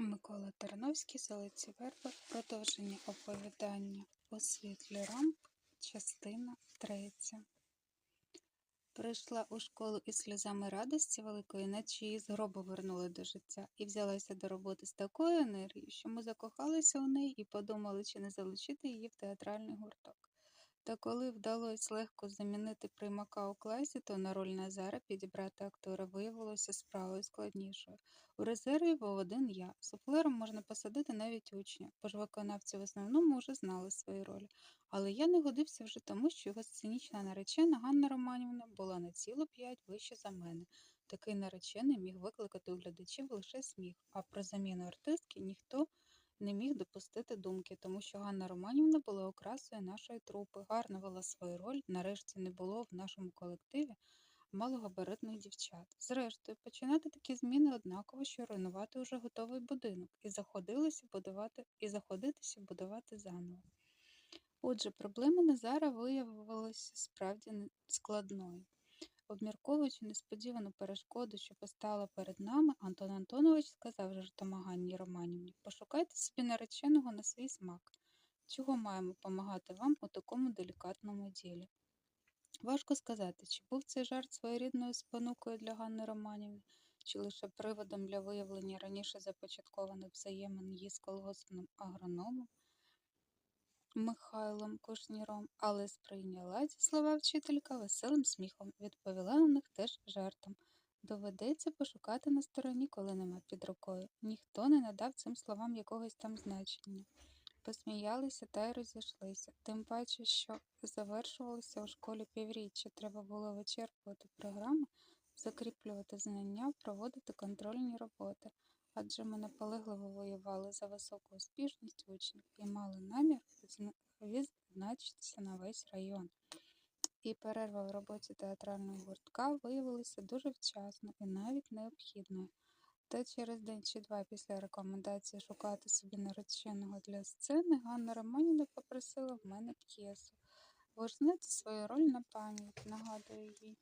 Микола Тарновський, Золоті верби, продовження оповідання у світлі рамп, частина третя. Прийшла у школу із сльозами радості великої, наче її з гробу вернули до життя, і взялася до роботи з такою енергією, що ми закохалися у неї і подумали, чи не залучити її в театральний гурток. Та коли вдалося легко замінити приймака у класі, то на роль Назара підібрати актора виявилося справою складнішою. У резерві був один я. Суфлером можна посадити навіть учня, бо ж виконавці в основному вже знали свої ролі. Але я не годився вже тому, що його сценічна наречена Ганна Романівна була на цілу п'ять вище за мене. Такий наречений міг викликати у глядачів лише сміх, а про заміну артистки ніхто не міг допустити думки, тому що Ганна Романівна була окрасою нашої трупи, гарно вела свою роль, нарешті не було в нашому колективі малогабаритних дівчат. Зрештою, починати такі зміни однаково, що руйнувати уже готовий будинок, і заходилися будувати, і заходитися будувати заново. Отже, проблема Назара виявилася справді складною. Обмірковуючи несподівану перешкоду, що постала перед нами, Антон Антонович сказав жартома Ганні Романівні, пошукайте собі нареченого на свій смак. Чого маємо помагати вам у такому делікатному ділі? Важко сказати, чи був цей жарт своєрідною спонукою для Ганни Романівни, чи лише приводом для виявлення раніше започаткованих взаємин її з колгоспним агрономом Михайлом Кушніром, але сприйняла ці слова вчителька веселим сміхом, відповіла на них теж жартом. Доведеться пошукати на стороні, коли нема під рукою. Ніхто не надав цим словам якогось там значення. Посміялися та й розійшлися, тим паче, що завершувалося у школі півріччя, треба було вичерпувати програму, закріплювати знання, проводити контрольні роботи, адже ми наполегливо воювали за високу успішність учнів і мали намір відзначитися на весь район. І перерва в роботі театрального гуртка виявилася дуже вчасно і навіть необхідною. Та через день чи два після рекомендації шукати собі нареченого для сцени Ганна Романіна попросила в мене п'єсу. Ви ж знаєте свою роль на пам'ять, нагадую їй.